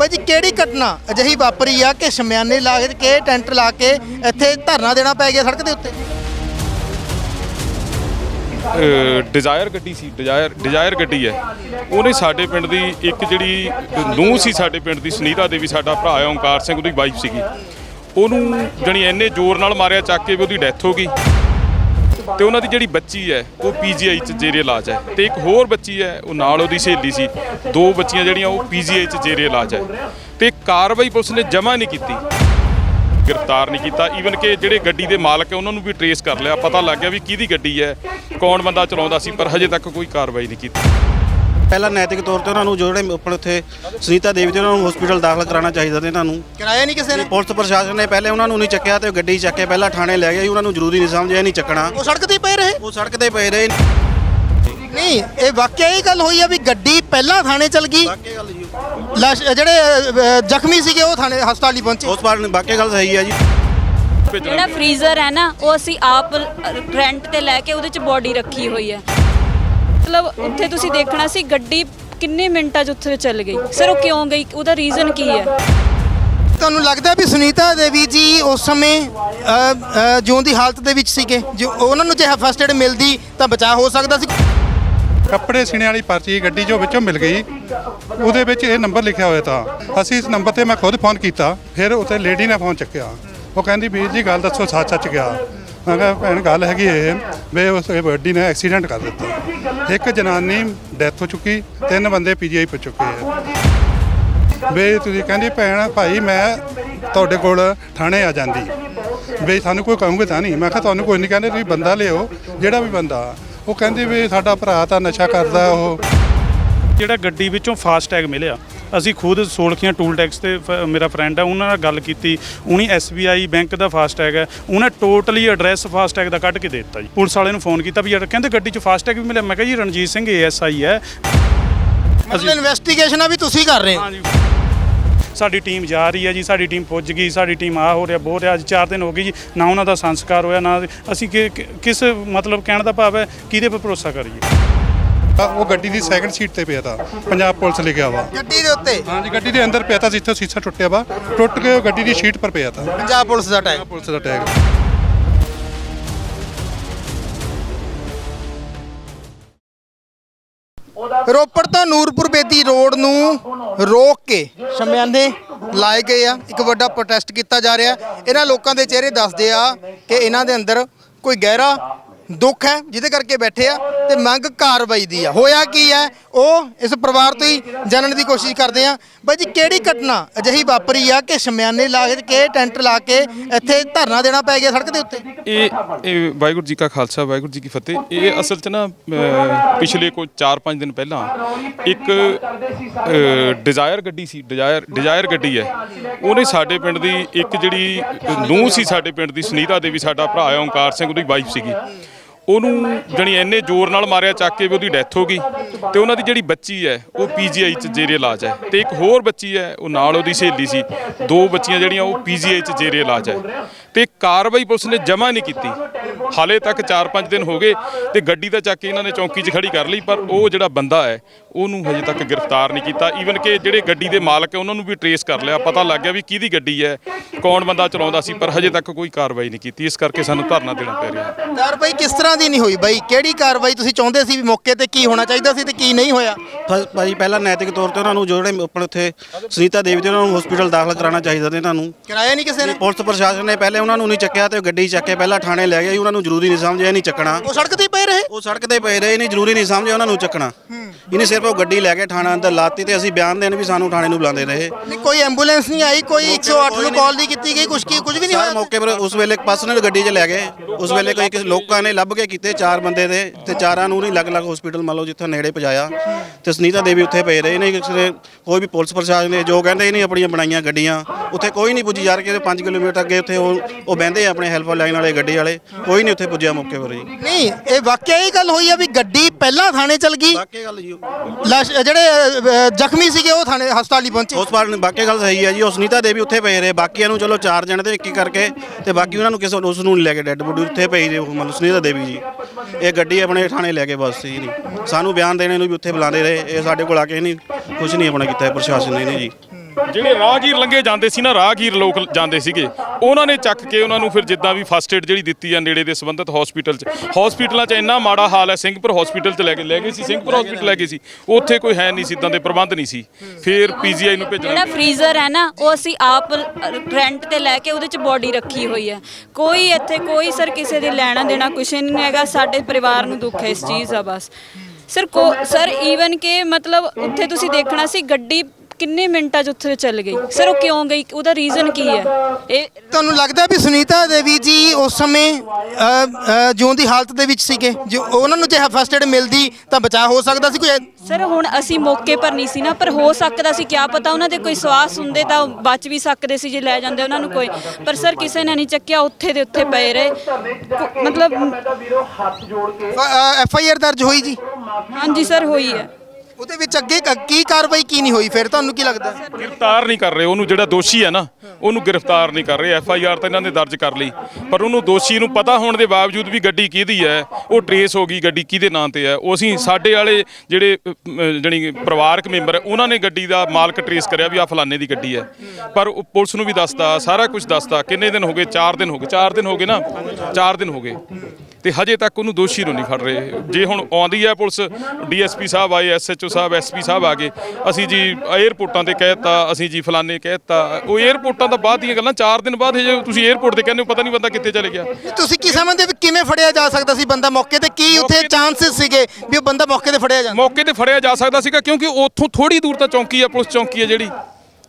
ਬਾਈ ਜੀ, ਕਿਹੜੀ ਘਟਨਾ ਅਜਿਹੀ ਵਾਪਰੀ ਆ ਕਿ ਸ਼ਮਿਆਨੇ ਲਾ ਕੇ ਟੈਂਟ ਲਾ ਕੇ ਇੱਥੇ ਧਰਨਾ ਦੇਣਾ ਪੈ ਗਿਆ ਸੜਕ ਦੇ ਉੱਤੇ? ਡਿਜ਼ਾਇਰ ਗੱਡੀ ਸੀ, ਡਿਜ਼ਾਇਰ ਡਿਜ਼ਾਇਰ ਗੱਡੀ ਹੈ। ਉਹਨੇ ਸਾਡੇ ਪਿੰਡ ਦੀ ਇੱਕ ਜਿਹੜੀ ਨੂੰਹ ਸੀ ਸਾਡੇ ਪਿੰਡ ਦੀ, ਸੁਨੀਤਾ ਦੇਵੀ, ਸਾਡਾ ਭਰਾ ਹੈ, ਓਂਕਾਰ ਸਿੰਘ, ਉਹਦੀ ਵਾਈਫ ਸੀਗੀ। ਉਹਨੂੰ ਜਣੀ ਇੰਨੇ ਜ਼ੋਰ ਨਾਲ ਮਾਰਿਆ, ਚੱਕ ਕੇ ਵੀ ਉਹਦੀ ਡੈਥ ਹੋ ਗਈ। ਤੇ ਉਹਨਾਂ ਦੀ ਜਿਹੜੀ ਬੱਚੀ ਹੈ, ਉਹ ਪੀਜੀਆਈ ਚ ਜੇਰੇ ਇਲਾਜ ਹੈ ਤੇ ਇੱਕ ਹੋਰ ਬੱਚੀ ਹੈ, ਉਹ ਨਾਲ ਉਹਦੀ ਸਹੇਲੀ ਸੀ। ਦੋ ਬੱਚੀਆਂ ਜਿਹੜੀਆਂ, ਉਹ ਪੀਜੀਆਈ ਚ ਜੇਰੇ ਇਲਾਜ ਹੈ। ਤੇ ਕਾਰਵਾਈ ਪੁਲਿਸ ਨੇ ਜਮ੍ਹਾਂ ਨਹੀਂ ਕੀਤੀ। ਗ੍ਰਿਫਤਾਰ ਨਹੀਂ ਕੀਤਾ। ਈਵਨ ਕਿ ਜਿਹੜੇ ਗੱਡੀ ਦੇ ਮਾਲਕ ਹੈ, ਉਹਨਾਂ ਨੂੰ ਵੀ ਟਰੇਸ ਕਰ ਲਿਆ। ਪਤਾ ਲੱਗ ਗਿਆ ਵੀ ਕਿਹਦੀ ਗੱਡੀ ਹੈ, ਕੌਣ ਬੰਦਾ ਚਲਾਉਂਦਾ ਸੀ, ਪਰ ਹਜੇ ਤੱਕ ਕੋਈ ਕਾਰਵਾਈ ਨਹੀਂ ਕੀਤੀ। ਪਹਿਲਾਂ ਨੈਤਿਕ ਤੌਰ ਤੇ ਉਹਨਾਂ ਨੂੰ ਜਿਹੜੇ ਆਪਣੇ ਉੱਥੇ ਸੁਨੀਤਾ ਦੇਵੀ ਤੇ ਉਹਨਾਂ ਨੂੰ ਹਸਪੀਟਲ ਦਾਖਲ ਕਰਾਉਣਾ ਚਾਹੀਦਾ ਤੇ ਇਹਨਾਂ ਨੂੰ। ਕਰਾਇਆ ਨਹੀਂ ਕਿਸੇ ਨੇ? ਪੁਲਿਸ ਪ੍ਰਸ਼ਾਸਨ ਨੇ ਪਹਿਲੇ ਉਹਨਾਂ ਨੂੰ ਨਹੀਂ ਚੱਕਿਆ ਤੇ ਗੱਡੀ ਚੱਕ ਕੇ ਪਹਿਲਾਂ ਥਾਣੇ ਲੈ ਗਏ ਉਹਨਾਂ ਨੂੰ ਜ਼ਰੂਰੀ ਨਹੀਂ ਸਮਝਿਆ ਨਹੀਂ ਚੱਕਣਾ। ਉਹ ਸੜਕ ਤੇ ਹੀ ਪਏ ਰਹੇ? ਉਹ ਸੜਕ ਤੇ ਪਏ ਰਹੇ। ਨਹੀਂ ਇਹ ਵਾਕਿਆ ਇਹ ਗੱਲ ਹੋਈ ਆ ਵੀ ਗੱਡੀ ਪਹਿਲਾਂ ਥਾਣੇ ਚਲ ਗਈ? ਬਾਕੀ ਗੱਲ ਜੀ ਲਾਸ਼ ਜਿਹੜੇ ਜ਼ਖਮੀ ਸੀਗੇ ਉਹ ਥਾਣੇ ਹਸਪਤਾਲ ਹੀ ਪਹੁੰਚੇ? ਉਸ ਬਾਰ ਬਾਕੀ ਗੱਲ ਸਹੀ ਹੈ ਜੀ। ਜਿਹੜਾ ਫ੍ਰੀਜ਼ਰ ਹੈ ਨਾ ਉਹ ਅਸੀਂ ਆਪ ਰੈਂਟ ਤੇ ਲੈ ਕੇ ਉਹਦੇ ਚ ਬੋਡੀ ਰੱਖੀ ਹੋਈ ਹੈ। ਮਤਲਬ ਉੱਥੇ ਤੁਸੀਂ ਦੇਖਣਾ ਸੀ ਗੱਡੀ ਕਿੰਨੇ ਮਿੰਟਾਂ 'ਚ ਉੱਥੇ ਚੱਲ ਗਈ? ਸਰ ਉਹ ਕਿਉਂ ਗਈ? ਉਹਦਾ ਰੀਜ਼ਨ ਕੀ ਹੈ? ਤੁਹਾਨੂੰ ਲੱਗਦਾ ਵੀ ਸੁਨੀਤਾ ਦੇਵੀ ਜੀ ਉਸ ਸਮੇਂ ਜਿਉਂ ਦੀ ਹਾਲਤ ਦੇ ਵਿੱਚ ਸੀਗੇ ਜੋ ਉਹਨਾਂ ਨੂੰ ਜੇ ਫਸਟ ਏਡ ਮਿਲਦੀ ਤਾਂ ਬਚਾਅ ਹੋ ਸਕਦਾ ਸੀ? ਕੱਪੜੇ ਸਿਣੇ ਵਾਲੀ ਪਰਚੀ ਗੱਡੀ ਜੋ ਵਿੱਚੋਂ ਮਿਲ ਗਈ ਉਹਦੇ ਵਿੱਚ ਇਹ ਨੰਬਰ ਲਿਖਿਆ ਹੋਇਆ ਤਾਂ। ਅਸੀਂ ਇਸ ਨੰਬਰ ਤੇ ਮੈਂ ਖੁਦ ਫੋਨ ਕੀਤਾ ਫਿਰ ਉੱਥੇ ਲੇਡੀ ਨੇ ਫੋਨ ਚੱਕਿਆ। ਉਹ ਕਹਿੰਦੀ ਵੀਰ ਜੀ ਗੱਲ ਦੱਸੋ ਸੱਚ ਸੱਚ ਗਿਆ ਮੈਂ ਕਿਹਾ, ਭੈਣ, ਗੱਲ ਹੈਗੀ ਇਹ। ਵੀ ਉਸ ਗੱਡੀ ਨੇ ਐਕਸੀਡੈਂਟ ਕਰ ਦਿੱਤਾ। ਇੱਕ ਜਨਾਨੀ ਡੈਥ ਹੋ ਚੁੱਕੀ, ਤਿੰਨ ਬੰਦੇ ਪੀਜੀਆਈ ਪਹੁੰਚ ਚੁੱਕੇ ਆ। ਵੀ ਤੁਸੀਂ ਕਹਿੰਦੀ, ਭੈਣ, ਭਾਈ, ਮੈਂ ਤੁਹਾਡੇ ਕੋਲ ਥਾਣੇ ਆ ਜਾਂਦੀ। ਵੀ ਸਾਨੂੰ ਕੋਈ ਕਹੋਗੇ ਤਾਂ ਨਹੀਂ। ਮੈਂ ਕਿਹਾ, ਤੁਹਾਨੂੰ ਕੋਈ ਨਹੀਂ ਕਹਿੰਦੇ, ਤੁਸੀਂ ਬੰਦਾ ਲਿਓ ਜਿਹੜਾ ਵੀ ਬੰਦਾ। ਉਹ ਕਹਿੰਦੀ ਵੀ ਸਾਡਾ ਭਰਾ ਤਾਂ ਨਸ਼ਾ ਕਰਦਾ, ਉਹ ਜਿਹੜਾ ਗੱਡੀ ਵਿੱਚੋਂ ਫਾਸਟ ਟੈਗ ਮਿਲਿਆ। ਅਸੀਂ ਖੁਦ ਸੋਲਖੀਆਂ ਟੂਲ ਟੈਕਸ ਤੇ ਫ- ਮੇਰਾ ਫਰੈਂਡ ਹੈ ਉਹਨਾਂ ਨਾਲ ਗੱਲ ਕੀਤੀ ਉਹਨੀ SBI ਬੈਂਕ ਦਾ ਫਾਸਟ ਟੈਗ ਹੈ ਉਹਨੇ ਟੋਟਲੀ ਐਡਰੈਸ ਫਾਸਟ ਟੈਗ ਦਾ ਕੱਢ ਕੇ ਦੇ ਦਿੱਤਾ ਜੀ। ਪੁਲਿਸ ਵਾਲੇ ਨੂੰ ਫੋਨ ਕੀਤਾ ਵੀ ਯਾਰ ਕਹਿੰਦੇ ਗੱਡੀ 'ਚ ਫਾਸਟ ਟੈਗ ਵੀ ਮਿਲਿਆ ਮੈਂ ਕਿਹਾ ਜੀ ਰਣਜੀਤ ਸਿੰਘ ਏਐਸਆਈ ਹੈ। ਮਤਲਬ ਇਨਵੈਸਟੀਗੇਸ਼ਨ ਆ ਵੀ ਤੁਸੀਂ ਕਰ ਰਹੇ ਹੋ? ਹਾਂਜੀ। ਸਾਡੀ ਟੀਮ ਜਾ ਰਹੀ ਹੈ ਜੀ ਸਾਡੀ ਟੀਮ ਪੁੱਜ ਗਈ ਸਾਡੀ ਟੀਮ ਆ ਹੋ ਰਿਹਾ ਬੋ ਰਿਹਾ ਅੱਜ 4 ਦਿਨ ਹੋ ਗਏ ਜੀ ਨਾ ਉਹਨਾਂ ਦਾ ਸੰਸਕਾਰ ਹੋਇਆ ਨਾ ਅਸੀਂ ਕਿ- ਕਿ- ਕਿਸ ਮਤਲਬ ਕਹਿਣ ਦਾ ਭਾਵ ਹੈ ਕਿਹਦੇ 'ਤੇ ਭਰੋਸਾ ਕਰੀਏ? ਉਹ ਗੱਡੀ ਦੀ ਸੈਕੰਡ ਸੀਟ ਤੇ ਪਿਆ ਤਾ ਪੰਜਾਬ ਪੁਲਿਸ ਲਿਖਿਆ ਵਾ ਗੱਡੀ ਦੇ ਉੱਤੇ? ਹਾਂਜੀ ਗੱਡੀ ਦੇ ਅੰਦਰ ਪਿਆ ਤਾ ਜਿੱਥੇ ਸੀਸਾ ਟੁੱਟਿਆ ਵਾ। ਟੁੱਟ ਕੇ ਉਹ ਗੱਡੀ ਦੀ ਸ਼ੀਟ ਪਰ ਪਿਆ ਤਾ। ਪੰਜਾਬ ਪੁਲਿਸ ਦਾ ਟੈਗ। ਪੁਲਿਸ ਦਾ ਟੈਗ। ਰੋਪੜ ਤੋਂ ਨੂਰਪੁਰ ਬੇਦੀ ਰੋਡ ਨੂੰ ਰੋਕ ਕੇ ਸ਼ਮਿਆਨੇ ਲਾਏ ਗਏ ਆ। ਇੱਕ ਵੱਡਾ ਪ੍ਰੋਟੈਸਟ ਕੀਤਾ ਜਾ ਰਿਹਾ। ਇਹਨਾਂ ਲੋਕਾਂ ਦੇ ਚਿਹਰੇ ਦੱਸਦੇ ਆ ਕਿ ਇਹਨਾਂ ਦੇ ਅੰਦਰ ਕੋਈ ਗਹਿਰਾ ਦੁੱਖ ਹੈ, ਜਿਹਦੇ ਕਰਕੇ ਬੈਠੇ ਆ ਤੇ ਮੰਗ ਕਾਰਵਾਈ ਦੀ ਆ। ਹੋਇਆ ਕੀ ਹੈ? ਉਹ ਇਸ ਪਰਿਵਾਰ ਤੋਂ ਹੀ ਜਾਣਨ ਦੀ ਕੋਸ਼ਿਸ਼ ਕਰਦੇ ਆ। ਬਾਈ ਜੀ, ਕਿਹੜੀ ਘਟਨਾ ਅਜਿਹੀ ਵਾਪਰੀ ਆ ਕਿ ਸ਼ਮਿਆਨੇ ਲਾ ਕੇ ਟੈਂਟ ਲਾ ਕੇ ਇੱਥੇ ਧਰਨਾ ਦੇਣਾ ਪੈ ਗਿਆ ਸੜਕ ਦੇ ਉੱਤੇ? ਇਹ ਇਹ ਵਾਹਿਗੁਰੂ ਜੀ ਕਾ ਖਾਲਸਾ, ਵਾਹਿਗੁਰੂ ਜੀ ਕੀ ਫਤਿਹ। ਇਹ ਅਸਲ 'ਚ ਨਾ ਪਿਛਲੇ ਕੋਈ 4-5 ਦਿਨ ਪਹਿਲਾਂ ਇੱਕ ਡਿਜ਼ਾਇਰ ਗੱਡੀ ਸੀ, ਡਿਜ਼ਾਇਰ ਡਿਜ਼ਾਇਰ ਗੱਡੀ ਹੈ। ਉਹਨੇ ਸਾਡੇ ਪਿੰਡ ਦੀ ਇੱਕ ਜਿਹੜੀ ਨੂੰਹ ਸੀ ਸਾਡੇ ਪਿੰਡ ਦੀ, ਸੁਨੀਤਾ ਦੇਵੀ, ਸਾਡਾ ਭਰਾ ਹੈ, ਓਂਕਾਰ ਸਿੰਘ, ਉਹਦੀ ਵਾਈਫ ਸੀਗੀ। ਉਹਨੂੰ ਜਣੀ ਇੰਨੇ ਜ਼ੋਰ ਨਾਲ ਮਾਰਿਆ, ਚੱਕ ਕੇ ਵੀ ਉਹਦੀ ਡੈਥ ਹੋ ਗਈ ਤੇ ਉਹਨਾਂ ਦੀ ਜਿਹੜੀ ਬੱਚੀ ਹੈ, ਉਹ ਪੀਜੀਆਈ ਚ ਜੇਰੇ ਇਲਾਜ ਹੈ ਤੇ ਇੱਕ ਹੋਰ ਬੱਚੀ ਹੈ, ਉਹ ਨਾਲ ਉਹਦੀ ਸਹੇਲੀ ਸੀ। ਦੋ ਬੱਚੀਆਂ ਜਿਹੜੀਆਂ, ਉਹ ਪੀਜੀਆਈ ਚ ਜੇਰੇ ਇਲਾਜ ਹੈ। ਤੇ ਕਾਰਵਾਈ ਪੁਲਿਸ ਨੇ ਜਮ੍ਹਾਂ ਨਹੀਂ ਕੀਤੀ। ਹਾਲੇ ਤੱਕ 4-5 ਦਿਨ ਹੋ ਗਏ ਤੇ ਗੱਡੀ ਤਾਂ ਚੱਕ ਕੇ ਇਹਨਾਂ ਨੇ ਚੌਂਕੀ 'ਚ ਖੜੀ ਕਰ ਲਈ, ਪਰ ਉਹ ਜਿਹੜਾ ਬੰਦਾ ਹੈ ਉਹਨੂੰ ਹਜੇ ਤੱਕ ਗ੍ਰਿਫਤਾਰ ਨਹੀਂ ਕੀਤਾ। ਈਵਨ ਕਿ ਜਿਹੜੇ ਗੱਡੀ ਦੇ ਮਾਲਕ ਹੈ ਉਹਨਾਂ ਨੂੰ ਵੀ ਟਰੇਸ ਕਰ ਲਿਆ। ਪਤਾ ਲੱਗ ਗਿਆ ਵੀ ਕਿਹਦੀ ਗੱਡੀ ਹੈ ਕੌਣ ਬੰਦਾ ਚਲਾਉਂਦਾ ਸੀ ਪਰ ਹਜੇ ਤੱਕ ਕੋਈ ਕਾਰਵਾਈ ਨਹੀਂ ਕੀਤੀ। ਇਸ ਕਰਕੇ ਸਾਨੂੰ ਧਰਨਾ ਦੇਣਾ ਪੈ ਰਿਹਾ ਕਾਰਵਾਈ ਕਿਸ ਤਰ੍ਹਾਂ ਦੀ ਨਹੀਂ ਹੋਈ ਬਾਈ? ਕਿਹੜੀ ਕਾਰਵਾਈ ਤੁਸੀਂ ਚਾਹੁੰਦੇ ਸੀ ਵੀ ਮੌਕੇ ਤੇ ਕੀ ਹੋਣਾ ਚਾਹੀਦਾ ਸੀ ਤੇ ਕੀ ਨਹੀਂ ਹੋਇਆ? ਫ- ਭਾਜੀ ਪਹਿਲਾਂ ਨੈਤਿਕ ਤੌਰ ਤੇ ਉਹਨਾਂ ਨੂੰ ਜਿਹੜੇ ਆਪਣੇ ਉੱਥੇ ਸੁਨੀਤਾ ਦੇਵੀ ਤੇ ਉਹਨਾਂ ਨੂੰ ਹਸਪੀਟਲ ਦਾਖਲ ਕਰਾਉਣਾ ਚਾਹੀਦਾ ਤੇ ਇਹਨਾਂ ਨੂੰ। ਕਰਾਇਆ ਨਹੀਂ ਕਿਸੇ ਨੇ? ਪੁਲਿਸ ਪ੍ਰਸ਼ਾਸਨ ਨੇ ਪਹਿਲੇ ਉਹਨਾਂ ਨੂੰ ਨਹੀਂ ਚੱਕਿਆ ਤੇ ਗੱਡੀ ਚੱਕ ਕੇ ਪਹਿਲਾਂ ਥਾਣੇ ਲੈ ਗਏ ਉਹਨਾਂ ਨੂੰ ਜ਼ਰੂਰੀ ਨਹੀਂ ਸਮਝਿਆ ਨਹੀਂ ਚੱਕਣਾ। ਉਹ ਸੜਕ ਤੇ ਹੀ ਪਏ ਰਹੇ? ਉਹ ਸੜਕ ਤੇ ਪਏ ਰਹੇ ਨਹੀਂ ਜ਼ਰੂਰੀ ਨਹੀਂ ਸਮਝਿਆ ਉਹਨਾਂ ਨੂੰ ਚੱਕਣਾ। ਇਹਨੇ ਸਿਰਫ ਉਹ ਗੱਡੀ ਲੈ ਕੇ ਥਾਣਾ ਅੰਦਰ ਲਾਤੀ ਤੇ ਅਸੀਂ ਬਿਆਨ ਦੇਣ ਵੀ ਸਾਨੂੰ ਥਾਣੇ ਨੂੰ ਬੁਲਾਉਂਦੇ ਰਹੇ। ਨਹੀਂ ਕੋਈ ਐਂਬੂਲੈਂਸ ਨਹੀਂ ਆਈ ਕੋਈ 108 ਨੂੰ ਕਾਲ ਨਹੀਂ ਕੀਤੀ ਗਈ ਕੁਝ ਕੀ ਕੁਝ ਵੀ ਨਹੀਂ ਸਰ ਹੋਇਆ ਮੌਕੇ ਪਰ ਉਸ ਵੇਲੇ ਪਰਸਨਲ ਗੱਡੀ 'ਚ ਲੈ ਗਏ। ਉਸ ਵੇਲੇ ਕੋਈ ਕਿਸੇ ਲੋਕਾਂ ਨੇ ਲੱਭ ਕੇ ਕੀਤੇ ਚਾਰ ਬੰਦੇ ਦੇ ਤੇ ਚਾਰਾਂ ਨੂੰ ਨਹੀਂ ਅਲੱਗ-ਅਲੱਗ ਹਸਪੀਟਲ ਮੰਨ ਲਓ ਜਿੱਥੇ ਨੇੜੇ ਪਜਾਇਆ ਤੇ ਸੁਨੀਤਾ ਦੇਵੀ ਉੱਥੇ ਪਏ ਰਹੇ ਨੇ ਕਿਸੇ ਨੇ ਕੋਈ ਵੀ ਪੁਲਿਸ ਪ੍ਰਸ਼ਾਸਨ ਨੇ ਜੋ ਕਹਿੰਦੇ ਨਹੀਂ ਆਪਣੀਆਂ ਬਣਾਈਆਂ ਗੱਡੀਆਂ। ਉੱਥੇ ਕੋਈ ਨਹੀਂ ਪੁੱਜੀ ਯਾਰ ਕਿ 5 ਕਿਲੋਮੀਟਰ ਅੱਗੇ ਉੱਥੇ ਉਹ ਉਹ ਬਹਿੰਦੇ ਆ ਆਪਣੇ ਹੈਲਪ ਲਾਈਨ ਵਾਲੇ ਗੱਡੀ ਵਾਲੇ। ਕੋਈ ਨਹੀਂ ਉੱਥੇ ਪੁੱਜਿਆ ਮੌਕੇ ਪਰ ਜੀ। ਨਹੀਂ ਇਹ ਵਾਕਿਆ ਇਹ ਗੱਲ ਹੋਈ ਆ ਵੀ ਗੱਡੀ ਪਹਿਲਾਂ ਥਾਣੇ ਚਲ ਗਈ? ਬਾਕੀ ਗੱਲ ਜੀ ਲਾਸ਼ ਜਿਹੜੇ ਅ, ਜ਼ਖਮੀ ਸੀਗੇ ਉਹ ਥਾਣੇ ਹਸਪਤਾਲ ਹੀ ਪਹੁੰਚੇ। ਉਸ ਵਾਰ ਬਾਕੀ ਗੱਲ ਸਹੀ ਹੈ ਜੀ ਉਹ ਸੁਨੀਤਾ ਦੇਵੀ ਉੱਥੇ ਪਏ ਰਹੇ। ਬਾਕੀਆਂ ਨੂੰ ਚਲੋ ਚਾਰ ਜਣੇ ਤੇ ਇੱਕ ਇੱਕ ਕਰਕੇ ਤੇ ਬਾਕੀ ਉਹਨਾਂ ਨੂੰ ਕਿਸੇ ਉਸ ਨੂੰ ਨਹੀਂ ਲੈ ਕੇ ਡੈੱਡ ਬੋਡੀ ਉੱਥੇ ਪਈ ਜੀ ਉਹ ਮਤਲਬ ਸੁਨੀਤਾ ਦੇਵੀ ਜੀ। ਇਹ ਗੱਡੀ ਆਪਣੇ ਥਾਣੇ ਲੈ ਕੇ ਬਸ ਜੀ। ਨਹੀਂ ਸਾਨੂੰ ਬਿਆਨ ਦੇਣੇ ਨੂੰ ਵੀ ਉੱਥੇ ਬੁਲਾਉਂਦੇ ਰਹੇ। ਇਹ ਸਾਡੇ ਕੋਲ ਆ ਕੇ ਨਹੀਂ ਕੁਝ ਨਹੀਂ ਆਪਣਾ ਕੀਤਾ ਪ੍ਰਸ਼ਾਸਨ ਨੇ ਨਹੀਂ ਜੀ। ਜਿਹੜੇ ਰਾਹਗੀਰ ਲੰਘੇ ਜਾਂਦੇ ਸੀ ਨਾ, ਰਾਹਗੀਰ ਲੋਕ ਜਾਂਦੇ ਸੀਗੇ, ਉਹਨਾਂ ਨੇ ਚੱਕ ਕੇ ਉਹਨਾਂ ਨੂੰ ਫਿਰ ਜਿੱਦਾਂ ਵੀ ਫਸਟ ਏਡ ਜਿਹੜੀ ਦਿੱਤੀ ਆ ਨੇੜੇ ਦੇ ਸੰਬੰਧਿਤ ਹਸਪੀਟਲ 'ਚ। ਹਸਪੀਟਲਾਂ 'ਚ ਇੰਨਾ ਮਾੜਾ ਹਾਲ ਹੈ ਸਿੰਘਪੁਰ ਹਸਪੀਟਲ 'ਚ ਲੈ ਕੇ, ਲੈ ਗਏ ਸੀ ਸਿੰਘਪੁਰ ਹਸਪੀਟਲ ਲੈ ਗਏ ਸੀ। ਉੱਥੇ ਕੋਈ ਹੈ ਨਹੀਂ ਸੀ, ਇਦਾਂ ਦੇ ਪ੍ਰਬੰਧ ਨਹੀਂ ਸੀ। ਫਿਰ ਪੀਜੀਆਈ ਨੂੰ ਭੇਜਣਾ ਜਿਹੜਾ ਫ੍ਰੀਜ਼ਰ ਹੈ ਨਾ, ਉਹ ਅਸੀਂ ਆਪ ਰੈਂਟ ਤੇ ਲੈ ਕੇ ਉਹਦੇ ਚ ਬੋਡੀ ਰੱਖੀ ਹੋਈ ਹੈ। ਕੋਈ ਇੱਥੇ, ਕੋਈ ਸਰ ਕਿਸੇ ਦੇ ਲੈਣਾ ਦੇਣਾ ਕੁਛ ਨਹੀਂ ਹੈਗਾ, ਸਾਡੇ ਪਰਿਵਾਰ ਨੂੰ ਦੁੱਖ ਹੈ ਇਸ ਚੀਜ਼ ਦਾ ਬਸ। ਸਰ ਕੋ ਸਰ ਈਵਨ ਕਿ ਮਤਲਬ ਉੱਥੇ ਤੁਸੀਂ ਦੇਖਣਾ ਸੀ, ਗੱਡੀ ਕਿੰਨੇ ਮਿੰਟਾਂ 'ਚ ਉੱਥੇ ਚੱਲ ਗਈ? ਸਰ ਉਹ ਕਿਉਂ ਗਈ? ਉਹਦਾ ਰੀਜ਼ਨ ਕੀ ਹੈ? ਇਹ ਤੁਹਾਨੂੰ ਲੱਗਦਾ ਵੀ ਸੁਨੀਤਾ ਦੇਵੀ ਜੀ ਉਸ ਸਮੇਂ ਜਿਉਂ ਦੀ ਹਾਲਤ ਦੇ ਵਿੱਚ ਸੀਗੇ ਜੋ ਉਹਨਾਂ ਨੂੰ ਜੇ ਫਸਟ ਏਡ ਮਿਲਦੀ ਤਾਂ ਬਚਾਅ ਹੋ ਸਕਦਾ ਸੀ ਕੋਈ? ਸਰ ਹੁਣ ਅਸੀਂ ਮੌਕੇ ਪਰ ਨਹੀਂ ਸੀ ਨਾ ਪਰ ਹੋ ਸਕਦਾ ਸੀ ਕਿਆ ਪਤਾ ਉਹਨਾਂ ਦੇ ਕੋਈ ਸਵਾਸ ਹੁੰਦੇ ਤਾਂ ਬਚ ਵੀ ਸਕਦੇ ਸੀ ਜੇ ਲੈ ਜਾਂਦੇ ਉਹਨਾਂ ਨੂੰ ਕੋਈ। ਪਰ ਸਰ ਕਿਸੇ ਨੇ ਨਹੀਂ ਚੱਕਿਆ ਉੱਥੇ ਦੇ ਉੱਥੇ ਪਏ ਰਹੇ। ਕੋ- ਮਤਲਬ ਐਫ ਆਈ ਆਰ ਦਰਜ ਹੋਈ ਜੀ? ਹਾਂਜੀ ਸਰ ਹੋਈ ਹੈ। ਉਹਦੇ ਵਿੱਚ ਅੱਗੇ ਕ- ਕੀ ਕਾਰਵਾਈ ਕੀ ਨਹੀਂ ਹੋਈ? ਫਿਰ ਤੁਹਾਨੂੰ ਕੀ ਲੱਗਦਾ? ਗ੍ਰਿਫਤਾਰ ਨਹੀਂ ਕਰ ਰਹੇ ਉਹਨੂੰ ਜਿਹੜਾ ਦੋਸ਼ੀ ਹੈ ਨਾ ਉਹਨੂੰ ਗ੍ਰਿਫਤਾਰ ਨਹੀਂ ਕਰ ਰਹੇ ਐਫ ਆਈ ਆਰ ਤਾਂ ਇਹਨਾਂ ਨੇ ਦਰਜ ਕਰ ਲਈ। ਪਰ ਉਹਨੂੰ ਦੋਸ਼ੀ ਨੂੰ ਪਤਾ ਹੋਣ ਦੇ ਬਾਵਜੂਦ ਵੀ ਗੱਡੀ ਕਿਹਦੀ ਹੈ ਉਹ ਟਰੇਸ ਹੋ ਗਈ ਗੱਡੀ ਕਿਹਦੇ ਨਾਂ ਤੇ ਹੈ। ਉਹ ਅਸੀਂ ਸਾਡੇ ਵਾਲੇ ਜਿਹੜੇ ਅ, ਜਾਣੀ ਪਰਿਵਾਰਕ ਮੈਂਬਰ ਹੈ ਉਹਨਾਂ ਨੇ ਗੱਡੀ ਦਾ ਮਾਲਕ ਟਰੇਸ ਕਰਿਆ ਵੀ ਆ ਫਲਾਣੇ ਦੀ ਗੱਡੀ ਹੈ। ਪਰ ਉਹ ਪੁਲਿਸ ਨੂੰ ਵੀ ਦੱਸਦਾ ਸਾਰਾ ਕੁਝ ਦੱਸਦਾ ਕਿੰਨੇ ਦਿਨ ਹੋ ਗਏ? 4 ਦਿਨ ਹੋ ਗਏ 4 ਦਿਨ ਹੋ ਗਏ ਨਾ 4 ਦਿਨ ਹੋ ਗਏ। ਤੇ ਹਜੇ ਤੱਕ ਉਹਨੂੰ ਦੋਸ਼ੀ ਨੂੰ ਨਹੀਂ ਫੜ ਰਹੇ। ਜੇ ਹੁਣ ਆਉਂਦੀ ਹੈ ਪੁਲਿਸ ਡੀਐਸਪੀ ਸਾਹਿਬ ਆਏ ਐਸਐਚਓ ਸਾਹਿਬ ਐਸਪੀ ਸਾਹਿਬ ਆ ਗਏ ਅਸੀਂ ਜੀ 에어ਪੋਰਟਾਂ ਤੇ ਕਹਿਤਾ ਅਸੀਂ ਜੀ ਫਲਾਣੇ ਕਹਿਤਾ ਉਹ 에어ਪੋਰਟਾਂ ਦਾ ਬਾਅਦ ਦੀਆਂ ਗੱਲਾਂ 4 ਦਿਨ ਬਾਅਦ ਜੇ ਤੁਸੀਂ 에어ਪੋਰਟ ਤੇ ਕਹਿੰਦੇ ਹੋ ਪਤਾ ਨਹੀਂ ਬੰਦਾ ਕਿੱਥੇ ਚਲੇ ਗਿਆ। ਤੁਸੀਂ ਕੀ ਸਮਝਦੇ ਵੀ ਕਿਵੇਂ ਫੜਿਆ ਜਾ ਸਕਦਾ ਸੀ ਬੰਦਾ ਮੌਕੇ ਤੇ? ਕੀ ਉੱਥੇ ਚਾਂਸਸ ਸੀਗੇ ਵੀ ਉਹ ਬੰਦਾ ਮੌਕੇ ਤੇ ਫੜਿਆ ਜਾਂਦਾ? ਮੌਕੇ ਤੇ ਫੜਿਆ ਜਾ ਸਕਦਾ ਸੀਗਾ ਕਿਉਂਕਿ ਉੱਥੋਂ ਥੋੜੀ ਦੂਰ ਤਾਂ ਚੌਂਕੀ ਹੈ ਪੁਲਿਸ ਚੌਂਕੀ ਹੈ ਜਿਹੜੀ।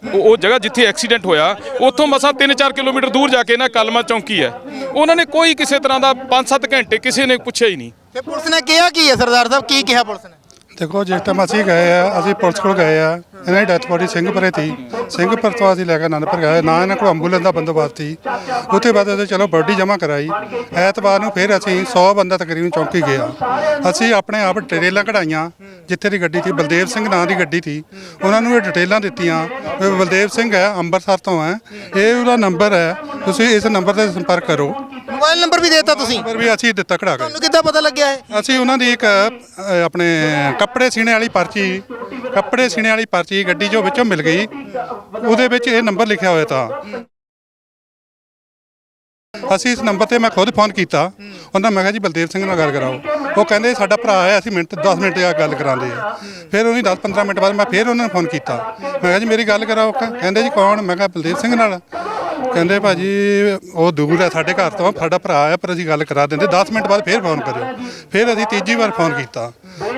ਉਹ ਜਗ੍ਹਾ ਜਿੱਥੇ ਐਕਸੀਡੈਂਟ ਹੋਇਆ, ਉੱਥੋਂ ਮਸਾਂ 3-4 ਕਿਲੋਮੀਟਰ ਦੂਰ ਜਾ ਕੇ ਨਾ ਕਲਮਾ ਚੌਂਕੀ ਹੈ। ਉਹਨਾਂ ਨੇ ਕੋਈ ਕਿਸੇ ਤਰ੍ਹਾਂ ਦਾ 5-7 ਘੰਟੇ ਕਿਸੇ ਨੇ ਪੁੱਛਿਆ ਹੀ ਨਹੀਂ। ਤੇ ਪੁਲਿਸ ਨੇ ਕਿਹਾ ਕੀ ਹੈ ਸਰਦਾਰ ਸਾਹਿਬ? ਕੀ ਕਿਹਾ ਪੁਲਿਸ ਨੇ? ਦੇਖੋ, ਜਿਸ ਟਾਈਮ ਅਸੀਂ ਗਏ ਆ, ਅਸੀਂ ਪੁਲਿਸ ਕੋਲ ਗਏ ਆ, ਇਹਨਾਂ ਦੀ ਡੈਥ ਬੋਡੀ ਸਿੰਘਪੁਰੇ ਤੀ। ਸਿੰਘਪੁਰ ਤੋਂ ਅਸੀਂ ਲੈ ਕੇ ਆਨੰਦਪੁਰ ਗਏ, ਨਾ ਇਹਨਾਂ ਕੋਲ ਐਂਬੂਲੈਂਸ ਦਾ ਬੰਦੋਬਸਤ ਸੀ ਉੱਥੇ ਬਾਅਦ ਅਸੀਂ ਚਲੋ ਬੋਡੀ ਜਮ੍ਹਾਂ ਕਰਾਈ। ਐਤਵਾਰ ਨੂੰ ਫਿਰ ਅਸੀਂ 100 ਬੰਦਾ ਤਕਰੀਬਨ ਚੌਂਕੀ ਗਿਆ। ਅਸੀਂ ਆਪਣੇ ਆਪ ਡਿਟੇਲਾਂ ਕਢਾਈਆਂ, ਜਿੱਥੇ ਦੀ ਗੱਡੀ ਸੀ, ਬਲਦੇਵ ਸਿੰਘ ਨਾਂ ਦੀ ਗੱਡੀ ਸੀ। ਉਹਨਾਂ ਨੂੰ ਇਹ ਡਿਟੇਲਾਂ ਦਿੱਤੀਆਂ, ਵੀ ਬਲਦੇਵ ਸਿੰਘ ਹੈ ਅੰਮ੍ਰਿਤਸਰ ਤੋਂ ਹੈ। ਇਹ ਉਹਦਾ ਨੰਬਰ ਹੈ, ਤੁਸੀਂ ਇਸ ਨੰਬਰ ਤੇ ਸੰਪਰਕ ਕਰੋ। ਮੋਬਾਈਲ ਨੰਬਰ ਵੀ ਦੇਤਾ ਤੁਸੀਂ? ਨੰਬਰ ਵੀ ਅਸੀਂ ਦਿੱਤਾ ਕਢਾ ਕੇ ਤੁਹਾਨੂੰ ਕਿੱਦਾਂ ਪਤਾ ਲੱਗਿਆ ਹੈ ਅਸੀਂ ਉਹਨਾਂ ਦੀ ਇੱਕ ਅ, ਆਪਣੇ ਕੱਪੜੇ ਸੀਣੇ ਵਾਲੀ ਪਰਚੀ ਕੱਪੜੇ ਸੀਣੇ ਵਾਲੀ ਪਰਚੀ ਗੱਡੀ ਜੋ ਵਿੱਚੋਂ ਮਿਲ ਗਈ ਉਹਦੇ ਵਿੱਚ ਇਹ ਨੰਬਰ ਲਿਖਿਆ ਹੋਇਆ ਤਾਂ। ਅਸੀਂ ਇਸ ਨੰਬਰ ਤੇ ਮੈਂ ਖੁਦ ਫੋਨ ਕੀਤਾ। ਉਹਨਾਂ ਮੈਂ ਕਿਹਾ ਜੀ ਬਲਦੇਵ ਸਿੰਘ ਨਾਲ ਗੱਲ ਕਰਾਓ। ਉਹ ਕਹਿੰਦੇ ਸਾਡਾ ਭਰਾ ਹੈ ਅਸੀਂ ਮਿੰਟ 10 ਮਿੰਟ ਆ ਗੱਲ ਕਰਾਉਂਦੇ ਆ ਫਿਰ ਉਹਨੇ 10 15 ਮਿੰਟ ਬਾਅਦ ਮੈਂ ਫਿਰ ਉਹਨਾਂ ਨੂੰ ਫੋਨ ਕੀਤਾ। ਮੈਂ ਕਿਹਾ ਜੀ ਮੇਰੀ ਗੱਲ ਕਰਾਓ। ਕ- ਕਹਿੰਦੇ ਜੀ ਕੌਣ? ਮੈਂ ਕਿਹਾ ਬਲਦੇਵ ਸਿੰਘ ਨਾਲ। ਕਹਿੰਦੇ ਭਾਜੀ, ਉਹ ਦੂਰ ਹੈ ਸਾਡੇ ਘਰ ਤੋਂ ਸਾਡਾ ਭਰਾ ਹੈ ਪਰ ਅਸੀਂ ਗੱਲ ਕਰਾ ਦਿੰਦੇ। 10 ਮਿੰਟ ਬਾਅਦ ਫਿਰ ਫੋਨ ਕਰਿਓ। ਫਿਰ ਅਸੀਂ ਤੀਜੀ ਵਾਰ ਫੋਨ ਕੀਤਾ।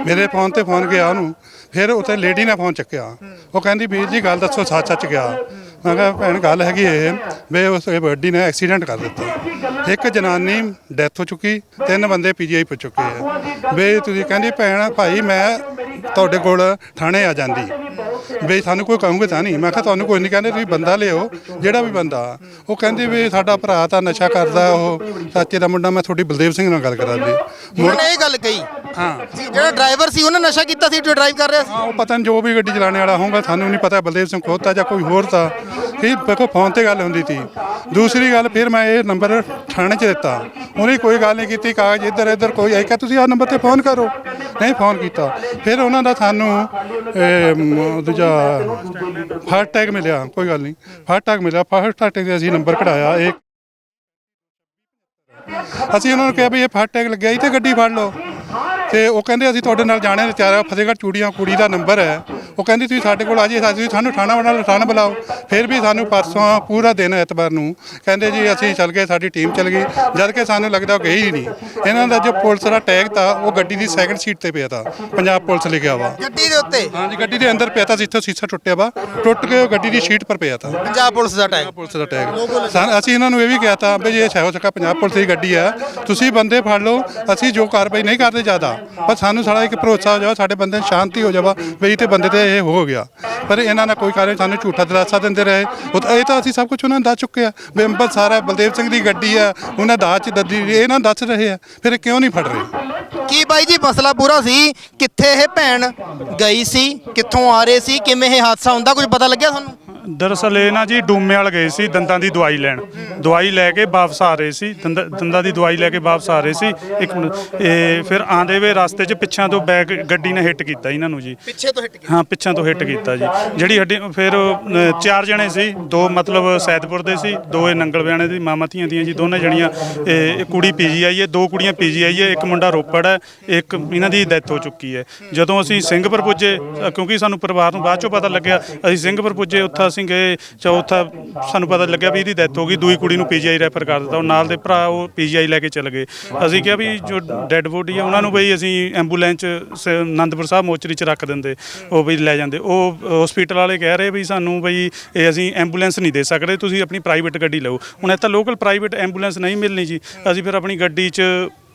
ਮੇਰੇ ਫੋਨ ਤੇ ਫੋਨ ਗਿਆ ਉਹਨੂੰ। ਫਿਰ ਉੱਥੇ ਲੇਡੀ ਨੇ ਫੋਨ ਚੱਕਿਆ। ਉਹ ਕਹਿੰਦੀ, ਵੀਰ ਜੀ, ਗੱਲ ਦੱਸੋ ਸੱਚ ਸੱਚ ਗਿਆ ਮੈਂ ਕਿਹਾ, ਭੈਣ, ਗੱਲ ਹੈਗੀ ਇਹ, ਵੀ ਉਸ ਗੱਡੀ ਨੇ ਐਕਸੀਡੈਂਟ ਕਰ ਦਿੱਤਾ। ਇੱਕ ਜਨਾਨੀ ਡੈਥ ਹੋ ਚੁੱਕੀ, ਤਿੰਨ ਬੰਦੇ ਪੀਜੀਆਈ ਪਹੁੰਚ ਚੁੱਕੇ ਆ। ਵੀ ਤੁਸੀਂ ਕਹਿੰਦੀ, ਭੈਣ, ਭਾਈ, ਮੈਂ ਤੁਹਾਡੇ ਕੋਲ ਥਾਣੇ ਆ ਜਾਂਦੀ। ਵੀ ਸਾਨੂੰ ਕੋਈ ਕਹੂਗੇ ਤਾਂ ਨਹੀਂ। ਮੈਂ ਕਿਹਾ ਤੁਹਾਨੂੰ ਕੋਈ ਨਹੀਂ ਕਹਿੰਦੇ ਤੁਸੀਂ ਬੰਦਾ ਲਿਓ ਜਿਹੜਾ ਵੀ ਬੰਦਾ। ਉਹ ਕਹਿੰਦੀ ਵੀ ਸਾਡਾ ਭਰਾ ਤਾਂ ਨਸ਼ਾ ਕਰਦਾ ਉਹ ਚਾਚੇ ਦਾ ਮੁੰਡਾ ਮੈਂ ਤੁਹਾਡੀ ਬਲਦੇਵ ਸਿੰਘ ਨਾਲ ਗੱਲ ਕਰਾ ਦੇ ਉਹਨਾਂ ਇਹ ਗੱਲ ਕਹੀ। ਹਾਂ। ਜੀ ਜਿਹੜਾ ਡਰਾਈਵਰ ਸੀ ਉਹਨੇ ਨਸ਼ਾ ਕੀਤਾ ਸੀ ਜੋ ਡਰਾਈਵ ਕਰ ਰਿਹਾ ਸੀ? ਹਾਂ ਉਹ ਪਤਾ ਨਹੀਂ ਜੋ ਵੀ ਗੱਡੀ ਚਲਾਉਣ ਵਾਲਾ ਹੋਊਗਾ ਸਾਨੂੰ ਨਹੀਂ ਪਤਾ ਬਲਦੇਵ ਸਿੰਘ ਖੋਤਾ ਜਾਂ ਕੋਈ ਹੋਰ ਤਾਂ। ਇਹ ਦੇਖੋ ਫੋਨ ਤੇ ਗੱਲ ਹੁੰਦੀ ਸੀ। ਦੂਸਰੀ ਗੱਲ ਫਿਰ ਮੈਂ ਇਹ ਨੰਬਰ ਥਾਣੇ 'ਚ ਦਿੱਤਾ। ਉਹਨੇ ਕੋਈ ਗੱਲ ਨਹੀਂ ਕੀਤੀ ਕਾਗਜ਼ ਇੱਧਰ ਇੱਧਰ ਕੋਈ ਆਇਆ ਕਿ ਤੁਸੀਂ ਆਹ ਨੰਬਰ ਤੇ ਫੋਨ ਕਰੋ। ਨਹੀਂ ਫੋਨ ਕੀਤਾ। ਫਿਰ ਉਹਨਾਂ ਦਾ ਸਾਨੂੰ ਇਹ, ਮ, ਦੂਜਾ ਫਾਸਟ ਟੈਗ ਮਿਲਿਆ ਕੋਈ ਗੱਲ ਨਹੀਂ। ਫਾਸਟ ਟੈਗ ਮਿਲਿਆ। ਫਾਸਟ ਟੈਗ ਤੇ ਅਸੀਂ ਨੰਬਰ ਕਢਾਇਆ। ਇਹ ਅਸੀਂ ਉਹਨਾਂ ਨੂੰ ਕਿਹਾ ਵੀ ਇਹ ਫਾਸਟ ਟੈਗ ਲੱਗਿਆ ਜੀ ਤੇ ਗੱਡੀ ਫੜ ਲਓ। ਤੇ ਉਹ ਕਹਿੰਦੇ ਅਸੀਂ ਤੁਹਾਡੇ ਨਾਲ ਜਾਣੇ ਨੇ ਚਾਰਾ ਫਤਿਹਗੜ੍ਹ ਚੂੜੀਆਂ ਕੁੜੀ ਦਾ ਨੰਬਰ ਹੈ। ਉਹ ਕਹਿੰਦੀ ਤੁਸੀਂ ਸਾਡੇ ਕੋਲ ਆ ਜੀ ਅਸੀਂ ਸਾਨੂੰ ਥਾਣਾ ਬਣਾ ਥਾਣਾ ਬੁਲਾਓ। ਫਿਰ ਵੀ ਸਾਨੂੰ ਪਰਸੋਂ ਪੂਰਾ ਦਿਨ ਐਤਵਾਰ ਨੂੰ ਕਹਿੰਦੇ ਜੀ ਅਸੀਂ ਚੱਲ ਗਏ ਸਾਡੀ ਟੀਮ ਚੱਲ ਗਈ। ਜਦ ਕਿ ਸਾਨੂੰ ਲੱਗਦਾ ਉਹ ਗਈ ਹੀ ਨਹੀਂ। ਇਹਨਾਂ ਦਾ ਜੋ ਪੁਲਿਸ ਦਾ ਟੈਗ ਤਾ ਉਹ ਗੱਡੀ ਦੀ ਸੈਕੰਡ ਸੀਟ ਤੇ ਪਿਆ ਤਾ ਪੰਜਾਬ ਪੁਲਿਸ ਲਿਖਿਆ ਵਾ। ਗੱਡੀ ਦੇ ਉੱਤੇ? ਹਾਂਜੀ ਗੱਡੀ ਦੇ ਅੰਦਰ ਪਿਆ ਤਾ ਜਿੱਥੋਂ ਸੀਸਾ ਟੁੱਟਿਆ ਵਾ। ਟੁੱਟ ਕੇ ਉਹ ਗੱਡੀ ਦੀ ਸੀਟ ਪਰ ਪਿਆ ਤਾ। ਪੰਜਾਬ ਪੁਲਿਸ ਦਾ ਟੈਗ। ਪੁਲਿਸ ਦਾ ਟੈਗ। ਸਾਨੂੰ ਅਸੀਂ ਇਹਨਾਂ ਨੂੰ ਇਹ ਵੀ ਕਿਹਾ ਤਾਂ ਵੀ ਜੇ ਸਹਿੋ ਸਕਾ ਪੰਜਾਬ ਪੁਲਿਸ ਦੀ ਗੱਡੀ ਹੈ। ਤੁਸੀਂ ਬੰਦੇ ਫੜ ਲਓ ਅਸੀਂ ਜੋ ਕਾਰਵਾਈ ਨਹੀਂ ਕਰਦੇ ਜ਼ਿਆਦਾ। ਪਰ ਸਾਨੂੰ ਸਾਡਾ ਇੱਕ ਭਰੋਸਾ ਹੋ ਜਾਵਾ ਸਾਡੇ ਬੰਦੇ ਨੂੰ ਸ਼ਾਂਤੀ ਹੋ ਜਾਵਾ ਵੀ ਇਹ ਤੇ ਬੰਦੇ ਤੇ ਇਹ ਹੋ ਗਿਆ। ਪਰ ਇਹਨਾਂ ਨੇ ਕੋਈ ਕਾਰਨ ਸਾਨੂੰ ਝੂਠਾ ਦਿਲਾਸਾ ਦਿੰਦੇ ਰਹੇ। ਉਹ ਤਾਂ- ਇਹ ਤਾਂ ਅਸੀਂ ਸਭ ਕੁਝ ਉਹਨਾਂ ਨੂੰ ਦੱਸ ਚੁੱਕੇ ਆ। ਵੀ ਸਾਰਾ ਬਲਦੇਵ ਸਿੰਘ ਦੀ ਗੱਡੀ ਆ ਉਹਨਾਂ ਦਾਜ ਚ ਦੱਦੀ ਇਹ ਨਾ ਦੱਸ ਰਹੇ ਆ। ਫਿਰ ਕਿਉਂ ਨਹੀਂ ਫੜ ਰਹੇ? ਕੀ ਬਾਈ ਜੀ ਮਸਲਾ ਪੂਰਾ ਸੀ? ਕਿੱਥੇ ਕਿੱਥੇ ਇਹ ਭੈਣ ਗਈ ਸੀ? ਕਿੱਥੋਂ ਆ ਰਹੇ ਸੀ? ਕਿਵੇਂ ਇਹ ਹਾਦਸਾ ਹੁੰਦਾ? ਕੁਝ ਪਤਾ ਲੱਗਿਆ ਤੁਹਾਨੂੰ? ਦਰਅਸਲ ਇਹ ਨਾ ਜੀ ਡੂਮੇ ਵਾਲ ਗਏ ਸੀ ਦੰਦਾਂ ਦੀ ਦਵਾਈ ਲੈਣ। ਦਵਾਈ ਲੈ ਕੇ ਵਾਪਸ ਆ ਰਹੇ ਸੀ ਦੰਦ- ਦੰਦਾਂ ਦੀ ਦਵਾਈ ਲੈ ਕੇ ਵਾਪਸ ਆ ਰਹੇ ਸੀ। ਇੱਕ ਮਿੰਟ ਇਹ ਫਿਰ ਆਂਦੇ ਵੇ ਰਸਤੇ 'ਚ ਪਿੱਛਾਂ ਤੋਂ ਬੈਕ ਗੱਡੀ ਨੇ ਹਿੱਟ ਕੀਤਾ ਇਹਨਾਂ ਨੂੰ ਜੀ। ਪਿੱਛੇ ਤੋਂ ਹਿੱਟ ਹਾਂ ਪਿੱਛਾਂ ਤੋਂ ਹਿੱਟ ਕੀਤਾ ਜੀ। ਜਿਹੜੀ ਹੱਡੀ ਫਿਰ ਅ, ਚਾਰ ਜਣੇ ਸੀ ਦੋ ਮਤਲਬ ਸੈਦਪੁਰ ਦੇ ਸੀ ਦੋ ਇਹ ਨੰਗਲ ਬਿਆਣੇ ਦੀ ਮਾਮਾ ਧੀਆਂ ਦੀਆਂ ਜੀ ਦੋਨੇ ਜਣੀਆਂ ਇਹ ਇੱਕ ਕੁੜੀ ਪੀਜੀਆਈ ਹੈ ਦੋ ਕੁੜੀਆਂ ਪੀਜੀਆਈ ਹੈ ਇੱਕ ਮੁੰਡਾ ਰੋਪੜ ਹੈ ਇੱਕ ਇਹਨਾਂ ਦੀ ਡੈਥ ਹੋ ਚੁੱਕੀ ਹੈ। ਜਦੋਂ ਅਸੀਂ ਸਿੰਘਪੁਰ ਪੁੱਜੇ ਅ, ਕਿਉਂਕਿ ਸਾਨੂੰ ਪਰਿਵਾਰ ਨੂੰ ਬਾਅਦ ਚੋਂ ਪਤਾ ਲੱਗਿਆ ਅਸੀਂ ਸਿੰਘਪੁਰ ਪੁੱਜੇ ਉੱਥੇ ਅਸੀਂ ਗਏ ਚੌਥਾ ਸਾਨੂੰ ਪਤਾ ਲੱਗਿਆ ਵੀ ਇਹਦੀ ਡੈਥ ਹੋ ਗਈ ਦੂਈ ਕੁੜੀ ਨੂੰ ਪੀਜੀਆਈ ਰੈਫਰ ਕਰ ਦਿੱਤਾ ਉਹ ਨਾਲ ਦੇ ਭਰਾ ਉਹ ਪੀਜੀਆਈ ਲੈ ਕੇ ਚਲੇ ਗਏ। ਅਸੀਂ ਕਿਹਾ ਵੀ ਜੋ ਡੈੱਡ ਬੋਡੀ ਆ ਉਹਨਾਂ ਨੂੰ ਬਈ ਅਸੀਂ ਐਂਬੂਲੈਂਸ ਚ ਸ- ਆਨੰਦਪੁਰ ਸਾਹਿਬ ਮੋਚਰੀ ਚ ਰੱਖ ਦਿੰਦੇ ਉਹ ਵੀ ਲੈ ਜਾਂਦੇ। ਉਹ ਹਸਪੀਟਲ ਵਾਲੇ ਕਹਿ ਰਹੇ ਵੀ ਸਾਨੂੰ ਬਈ ਇਹ ਅਸੀਂ ਐਂਬੂਲੈਂਸ ਨਹੀਂ ਦੇ ਸਕਦੇ ਤੁਸੀਂ ਆਪਣੀ ਪ੍ਰਾਈਵੇਟ ਗੱਡੀ ਲਓ। ਹੁਣ ਇੱਥੇ ਲੋਕਲ ਪ੍ਰਾਈਵੇਟ ਐਂਬੂਲੈਂਸ ਨਹੀਂ ਮਿਲਣੀ ਜੀ ਅਸੀਂ ਫਿਰ ਆਪਣੀ ਗੱਡੀ 'ਚ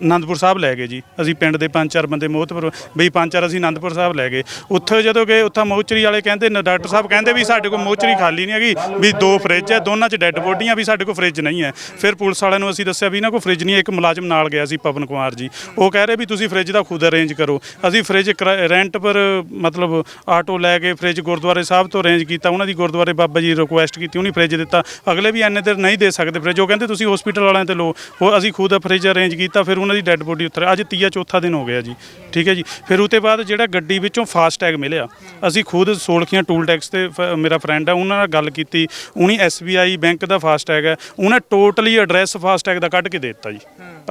ਅਨੰਦਪੁਰ ਸਾਹਿਬ ਲੈ ਗਏ ਜੀ। ਅਸੀਂ ਪਿੰਡ ਦੇ ਪੰਜ ਚਾਰ ਬੰਦੇ ਮੋਹਤਪੁਰ ਬਈ ਪੰਜ ਚਾਰ ਅਸੀਂ ਅਨੰਦਪੁਰ ਸਾਹਿਬ ਲੈ ਗਏ। ਉੱਥੇ ਜਦੋਂ ਗਏ ਉੱਥੇ ਮੋਚਰੀ ਵਾਲੇ ਕਹਿੰਦੇ ਨ- ਡਾਕਟਰ ਸਾਹਿਬ ਕਹਿੰਦੇ ਵੀ ਸਾਡੇ ਕੋਲ ਮੋਚਰੀ ਖਾਲੀ ਨਹੀਂ ਹੈਗੀ, ਵੀ ਦੋ ਫ੍ਰਿਜ ਹੈ, ਦੋਨਾਂ 'ਚ ਡੈੱਡ ਬੋਡੀਆਂ ਵੀ ਸਾਡੇ ਕੋਲ ਫ੍ਰਿਜ ਨਹੀਂ ਹੈ। ਫਿਰ ਪੁਲਿਸ ਵਾਲਿਆਂ ਨੂੰ ਅਸੀਂ ਦੱਸਿਆ ਵੀ ਇਹਨਾਂ ਕੋਲ ਫ੍ਰਿਜ ਨਹੀਂ ਹੈ, ਇੱਕ ਮੁਲਾਜ਼ਮ ਨਾਲ ਗਿਆ ਸੀ ਪਵਨ ਕੁਮਾਰ ਜੀ। ਉਹ ਕਹਿ ਰਹੇ ਵੀ ਤੁਸੀਂ ਫ੍ਰਿਜ ਦਾ ਖੁਦ ਅਰੇਂਜ ਕਰੋ। ਅਸੀਂ ਫ੍ਰਿਜ ਰੈਂਟ ਪਰ ਮਤਲਬ ਆਟੋ ਲੈ ਕੇ ਫ੍ਰਿਜ ਗੁਰਦੁਆਰੇ ਸਾਹਿਬ ਤੋਂ ਅਰੇਂਜ ਕੀਤਾ, ਉਹਨਾਂ ਦੀ ਗੁਰਦੁਆਰੇ ਬਾਬਾ ਜੀ ਰਿਕੁਐਸਟ ਕੀਤੀ, ਉਹਨੇ ਫ੍ਰਿਜ ਦਿੱਤਾ। ਅਗਲੇ ਵੀ ਐਨੇ ਦੇਰ ਨਹੀਂ ਦੇ ਸਕਦੇ ਫ੍ਰਿਜ। ਉਹ ਕਹਿੰਦੇ ਤੁਸੀਂ ਹਸਪੀਟਲ ਵਾਲਿਆਂ ਤੇ ਲਓ। ਉਹ ਅਸੀਂ ਖੁਦ ਫ੍ਰਿਜ ਅਰੇਂਜ ਕੀਤਾ, ਫਿਰ ਉਹਨਾਂ ਦੀ ਡੈੱਡ ਬੋਡੀ ਉੱਤਰ ਅੱਜ ਤੀਆ ਚੌਥਾ ਦਿਨ ਹੋ ਗਿਆ ਜੀ, ਠੀਕ ਹੈ ਜੀ। ਫਿਰ ਉਤੇ ਬਾਅਦ ਜਿਹੜਾ ਗੱਡੀ ਵਿੱਚੋਂ ਫਾਸਟ ਟੈਗ ਮਿਲਿਆ। ਅਸੀਂ ਖੁਦ ਸੋਲਖੀਆਂ ਟੂਲ ਟੈਕਸ ਤੇ ਫ- ਮੇਰਾ ਫਰੈਂਡ ਹੈ ਉਹਨਾਂ ਨਾਲ ਗੱਲ ਕੀਤੀ। ਉਹਨੇ ਐਸਬੀਆਈ ਬੈਂਕ ਦਾ ਫਾਸਟ ਟੈਗ ਹੈ। ਉਹਨੇ ਟੋਟਲੀ ਐਡਰੈਸ ਫਾਸਟ ਟੈਗ ਦਾ ਕੱਢ ਕੇ ਦੇ ਦਿੱਤਾ ਜੀ।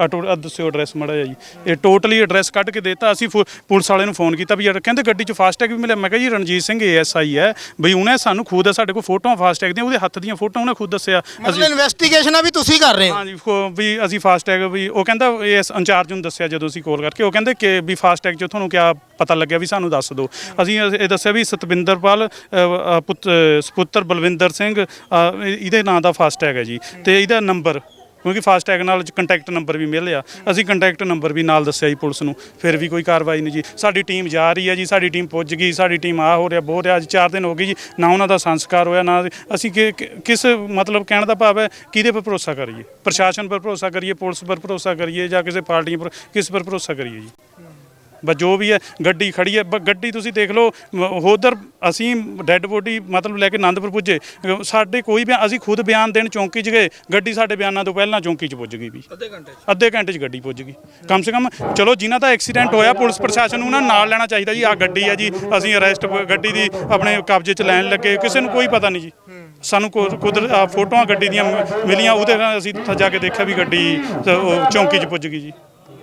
ਆ ਦੱਸਿਓ ਐਡਰੈਸ ਮੜਾ ਜੀ। ਇਹ ਟੋਟਲੀ ਐਡਰੈਸ ਕੱਢ ਕੇ ਦਿੱਤਾ। ਅਸੀਂ ਫੋ- ਪੁਲਿਸ ਵਾਲੇ ਨੂੰ ਫੋਨ ਕੀਤਾ ਵੀ ਯਾਰ ਕਹਿੰਦੇ ਗੱਡੀ 'ਚ ਫਾਸਟ ਟੈਗ ਵੀ ਮਿਲਿਆ। ਮੈਂ ਕਿਹਾ ਜੀ ਰਣਜੀਤ ਸਿੰਘ ਏਐਸਆਈ ਹੈ। ਬਈ ਉਹਨੇ ਸਾਨੂੰ ਖੁਦ ਸਾਡੇ ਕੋਲ ਫੋਟੋਆਂ ਫਾਸਟ ਟੈਗ ਦੀਆਂ ਉਹਦੇ ਹੱਥ ਦੀਆਂ ਫੋਟੋਆਂ ਉਹਨੇ ਖੁਦ ਦੱਸਿਆ। ਮਤਲਬ ਇਨਵੈਸਟੀਗੇਸ਼ਨ ਆ ਵੀ ਤੁਸੀਂ ਕਰ ਰਹੇ ਹੋ। ਹਾਂਜੀ ਫੋ- ਵੀ ਅਸੀਂ ਫਾਸਟ ਟੈਗ ਵੀ ਉਹ ਕਹਿੰਦਾ ਇਸ ਇੰਚਾਰਜ ਨੂੰ ਦੱਸਿਆ ਜਦੋਂ ਅਸੀਂ ਕਾਲ ਕਰਕੇ। ਉਹ ਕਹਿੰਦੇ ਕਿ ਵੀ ਫਾਸਟ ਟੈਗ 'ਚ ਤੁਹਾਨੂੰ ਕਿਆ ਪਤਾ ਲੱਗਿਆ ਵੀ ਸਾਨੂੰ ਦੱਸ ਦਿਓ। ਅਸੀਂ ਇਹ ਦੱਸਿਆ ਵੀ ਸਤਵਿੰਦਰਪਾਲ ਅ, ਅ, ਪੁੱਤ ਸੁਪੁੱਤਰ ਬਲਵਿੰਦਰ ਸਿੰਘ ਅ, ਇਹ- ਇਹਦੇ ਨਾਂ ਦਾ ਫਾਸਟ ਟੈਗ ਹੈ ਜੀ। ਤੇ ਇਹਦਾ ਨੰਬਰ ਕਿਉਂਕਿ ਫਾਸਟੈਗ ਨਾਲ ਕੰਟੈਕਟ ਨੰਬਰ ਵੀ ਮਿਲ ਮਿਲਿਆ ਅਸੀਂ ਕੰਟੈਕਟ ਨੰਬਰ ਵੀ ਨਾਲ ਦੱਸਿਆ ਜੀ ਪੁਲਿਸ ਨੂੰ। ਫਿਰ ਵੀ ਕੋਈ ਕਾਰਵਾਈ ਨਹੀਂ ਜੀ। ਸਾਡੀ ਟੀਮ ਜਾ ਰਹੀ ਹੈ ਜੀ, ਸਾਡੀ ਟੀਮ ਪੁੱਜ ਗਈ, ਸਾਡੀ ਟੀਮ ਆ ਹੋ ਰਿਹਾ, ਬਹੁਤ ਰਿਹਾ। ਅੱਜ 4 ਦਿਨ ਹੋ ਗਏ ਜੀ, ਨਾ ਉਹਨਾਂ ਦਾ ਸੰਸਕਾਰ ਹੋਇਆ, ਨਾ ਅਸੀਂ ਕਿ- ਕਿਸ ਮਤਲਬ ਕਹਿਣ ਦਾ ਭਾਵ ਹੈ, ਕਿਹਦੇ ਪਰ ਭਰੋਸਾ ਕਰੀਏ? ਪ੍ਰਸ਼ਾਸਨ ਪਰ ਭਰੋਸਾ ਕਰੀਏ, ਪੁਲਿਸ ਪਰ ਭਰੋਸਾ ਕਰੀਏ ਜਾਂ ਕਿਸੇ ਪਾਰਟੀ ਪਰ ਕਿਸ ਪਰ ਭਰੋਸਾ ਕਰੀਏ ਜੀ? ਬਸ ਜੋ ਵੀ ਹੈ ਗੱਡੀ ਖੜੀ ਹੈ ਬ- ਗੱਡੀ ਤੁਸੀਂ ਦੇਖ ਲਓ ਉਧਰ ਅਸੀਂ ਡੈੱਡ ਬੋਡੀ ਮਤਲਬ ਲੈ ਕੇ ਆਨੰਦਪੁਰ ਪੁੱਜੇ। ਸਾਡੇ ਕੋਈ ਵੀ ਅਸੀਂ ਖੁਦ ਬਿਆਨ ਦੇਣ ਚੌਂਕੀ 'ਚ ਗਏ ਗੱਡੀ ਸਾਡੇ ਬਿਆਨਾਂ ਤੋਂ ਪਹਿਲਾਂ ਚੌਂਕੀ 'ਚ ਪੁੱਜ ਗਈ ਵੀ। ਅੱਧੇ ਘੰਟੇ 'ਚ? ਅੱਧੇ ਘੰਟੇ 'ਚ ਗੱਡੀ ਪੁੱਜ ਗਈ। ਕਮ ਸੇ ਕਮ ਚਲੋ ਜਿਨ੍ਹਾਂ ਦਾ ਐਕਸੀਡੈਂਟ ਹੋਇਆ ਪੁਲਿਸ ਪ੍ਰਸ਼ਾਸਨ ਨੂੰ ਨੂੰ ਨਾਲ ਲੈਣਾ ਚਾਹੀਦਾ ਜੀ ਆਹ ਗੱਡੀ ਹੈ ਜੀ ਅਸੀਂ ਅਰੈਸਟ ਗੱਡੀ ਦੀ ਆਪਣੇ ਕਬਜ਼ੇ 'ਚ ਲੈਣ ਲੱਗੇ ਕਿਸੇ ਨੂੰ ਕੋਈ ਪਤਾ ਨਹੀਂ ਜੀ। ਸਾਨੂੰ ਕੁ- ਕੁਦਰਤ ਆਹ ਫੋਟੋਆਂ ਗੱਡੀ ਦੀਆਂ ਮਿਲੀਆਂ ਉਹਦੇ ਨਾਲ ਅਸੀਂ ਉੱਥੇ ਜਾ ਕੇ ਦੇਖਿਆ ਵੀ ਗੱਡੀ ਉਹ ਚੌਂਕੀ 'ਚ ਪੁੱਜ ਗਈ ਜੀ।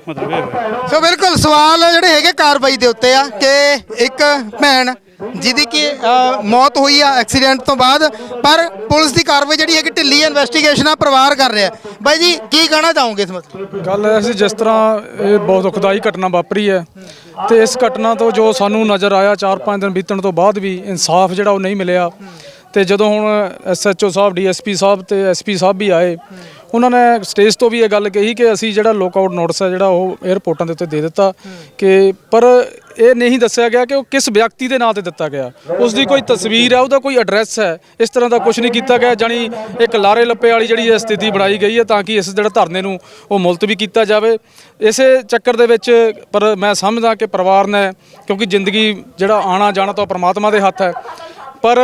ਮਤਲਬ ਇਹ ਹੋਇਆ। ਸੋ ਬਿਲਕੁਲ ਸਵਾਲ ਜਿਹੜੇ ਹੈਗੇ ਕਾਰਵਾਈ ਦੇ ਉੱਤੇ ਆ ਕਿ ਇੱਕ ਭੈਣ ਜਿਹਦੀ ਕਿ ਅ, ਮੌਤ ਹੋਈ ਆ ਐਕਸੀਡੈਂਟ ਤੋਂ ਬਾਅਦ ਪਰ ਪੁਲਿਸ ਦੀ ਕਾਰਵਾਈ ਜਿਹੜੀ ਹੈਗੀ ਢਿੱਲੀ ਇਨਵੈਸਟੀਗੇਸ਼ਨ ਆ ਪਰਿਵਾਰ ਕਰ ਰਿਹਾ ਬਾਈ ਜੀ ਕੀ ਕਹਿਣਾ ਚਾਹੋਗੇ ਇਸ ਮਸਲੇ ਗੱਲ ਐ ਸੀ ਜਿਸ ਤਰ੍ਹਾਂ ਇਹ ਬਹੁਤ ਦੁਖਦਾਈ ਘਟਨਾ ਵਾਪਰੀ ਹੈ ਤੇ ਇਸ ਘਟਨਾ ਤੋਂ ਜੋ ਸਾਨੂੰ ਨਜ਼ਰ ਆਇਆ 4-5 ਦਿਨ ਬੀਤਣ ਤੋਂ ਬਾਅਦ ਵੀ ਇਨਸਾਫ ਜਿਹੜਾ ਉਹ ਨਹੀਂ ਮਿਲਿਆ। ਤੇ ਜਦੋਂ ਹੁਣ ਐਸਐਚਓ ਸਾਹਿਬ ਡੀਐਸਪੀ ਸਾਹਿਬ ਤੇ ਐਸਪੀ ਸਾਹਿਬ ਵੀ ਆਏ ਉਹਨਾਂ ਨੇ ਸਟੇਜ ਤੋਂ ਵੀ ਇਹ ਗੱਲ ਕਹੀ ਕਿ ਅਸੀਂ ਜਿਹੜਾ ਲੋਕਆਊਟ ਨੋਟਿਸ ਹੈ ਜਿਹੜਾ ਉਹ 에ਅਰਪੋਰਟਾਂ ਦੇ ਉੱਤੇ ਦੇ ਦਿੱਤਾ ਕਿ ਪਰ ਇਹ ਨਹੀਂ ਦੱਸਿਆ ਗਿਆ ਕਿ ਉਹ ਕਿਸ ਵਿਅਕਤੀ ਦੇ ਨਾਂ ਤੇ ਦਿੱਤਾ ਗਿਆ। ਉਸ ਦੀ ਕੋਈ ਤਸਵੀਰ ਹੈ, ਉਹਦਾ ਕੋਈ ਐਡਰੈਸ ਹੈ, ਇਸ ਤਰ੍ਹਾਂ ਦਾ ਕੁਝ ਨਹੀਂ ਕੀਤਾ ਗਿਆ ਜਾਨੀ ਇੱਕ ਲਾਰੇ ਲੱਪੇ ਵਾਲੀ ਜਿਹੜੀ ਇਹ ਸਥਿਤੀ ਬਣਾਈ ਗਈ ਹੈ ਤਾਂ ਕਿ ਇਸ ਜਿਹੜਾ ਧਰਨੇ ਨੂੰ ਉਹ ਮੁਲਤਵੀ ਕੀਤਾ ਜਾਵੇ। ਇਸੇ ਚੱਕਰ ਦੇ ਵਿੱਚ ਪਰ ਮੈਂ ਸਮਝਦਾ ਕਿ ਪਰਿਵਾਰ ਨੇ ਕਿਉਂਕਿ ਜ਼ਿੰਦਗੀ ਜਿਹੜਾ ਆਣਾ ਜਾਣਾ ਤਾਂ ਪਰਮਾਤਮਾ ਦੇ ਹੱਥ ਹੈ ਪਰ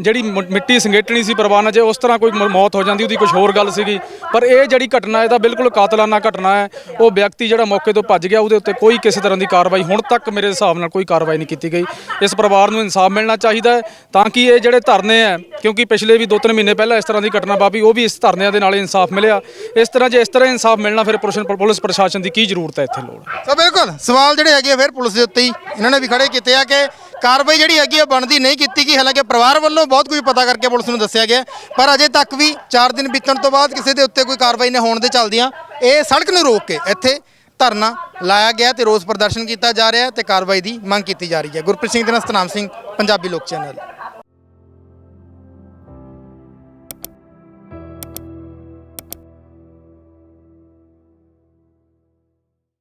ਜਿਹੜੀ ਮਿੱਟੀ ਸੰਗੇਟਣੀ ਸੀ ਪਰਿਵਾਰ ਨਾਲ, ਜੇ ਉਸ ਤਰ੍ਹਾਂ ਕੋਈ ਮ- ਮੌਤ ਹੋ ਜਾਂਦੀ, ਉਹਦੀ ਕੁਝ ਹੋਰ ਗੱਲ ਸੀਗੀ। ਪਰ ਇਹ ਜਿਹੜੀ ਘਟਨਾ ਹੈ ਤਾਂ ਬਿਲਕੁਲ ਕਾਤਲਾਨਾ ਘਟਨਾ ਹੈ। ਉਹ ਵਿਅਕਤੀ ਜਿਹੜਾ ਮੌਕੇ ਤੋਂ ਭੱਜ ਗਿਆ, ਉਹਦੇ ਉੱਤੇ ਕੋਈ ਕਿਸੇ ਤਰ੍ਹਾਂ ਦੀ ਕਾਰਵਾਈ ਹੁਣ ਤੱਕ ਮੇਰੇ ਹਿਸਾਬ ਨਾਲ ਕੋਈ ਕਾਰਵਾਈ ਨਹੀਂ ਕੀਤੀ ਗਈ। ਇਸ ਪਰਿਵਾਰ ਨੂੰ ਇਨਸਾਫ ਮਿਲਣਾ ਚਾਹੀਦਾ ਹੈ, ਤਾਂ ਕਿ ਇਹ ਜਿਹੜੇ ਧਰਨੇ ਹੈ, ਕਿਉਂਕਿ ਪਿਛਲੇ ਵੀ 2-3 ਮਹੀਨੇ ਪਹਿਲਾਂ ਇਸ ਤਰ੍ਹਾਂ ਦੀ ਘਟਨਾ ਵਾਪੀ ਉਹ ਵੀ ਇਸ ਧਰਨਿਆਂ ਦੇ ਨਾਲ ਇਨਸਾਫ ਮਿਲਿਆ। ਇਸ ਤਰ੍ਹਾਂ ਜੇ ਇਸ ਤਰ੍ਹਾਂ ਇਨਸਾਫ ਮਿਲਣਾ, ਫਿਰ ਪੁਲਿਸ ਪੁਲਿਸ ਪ੍ਰਸ਼ਾਸਨ ਦੀ ਕੀ ਜ਼ਰੂਰਤ ਹੈ ਇੱਥੇ ਲੋੜ? ਸੋ ਬਿਲਕੁਲ। ਸਵਾਲ ਜਿਹੜੇ ਹੈਗੇ ਆ ਫਿਰ ਪੁਲਿਸ ਦੇ ਉੱਤੇ ਹੀ, ਇਹਨਾਂ ਨੇ ਵੀ ਖੜੇ ਕੀਤੇ ਆ ਕਿ ਕਾਰਵਾਈ ਜਿਹੜੀ ਹੈਗੀ ਆ, ਬਣਦੀ ਨਹੀਂ ਕੀਤੀ ਗਈ। ਹਾਲਾਂਕਿ ਪਰਿਵਾਰ ਵੱਲੋਂ ਬਹੁਤ ਕੁਝ ਪਤਾ ਕਰਕੇ ਪੁਲਿਸ ਨੂੰ ਦੱਸਿਆ ਗਿਆ। ਪਰ ਅਜੇ ਤੱਕ ਵੀ 4 ਦਿਨ ਬੀਤਣ ਤੋਂ ਬਾਅਦ ਕਿਸੇ ਦੇ ਉੱਤੇ ਕੋਈ ਕਾਰਵਾਈ ਨਾ ਹੋਣ ਦੇ ਚੱਲਦਿਆਂ ਇਹ ਸੜਕ ਨੂੰ ਰੋਕ ਕੇ ਇੱਥੇ ਧਰਨਾ ਲਾਇਆ ਗਿਆ ਤੇ ਰੋਸ ਪ੍ਰਦਰਸ਼ਨ ਕੀਤਾ ਜਾ ਰਿਹਾ ਹੈ ਤੇ ਕਾਰਵਾਈ ਦੀ ਮੰਗ ਕੀਤੀ ਜਾ ਰਹੀ ਹੈ। ਗੁਰਪ੍ਰੀਤ ਸਿੰਘ ਦੇ ਨਾਲ ਸਤਨਾਮ ਸਿੰਘ, ਪੰਜਾਬੀ ਲੋਕ ਚੈਨਲ।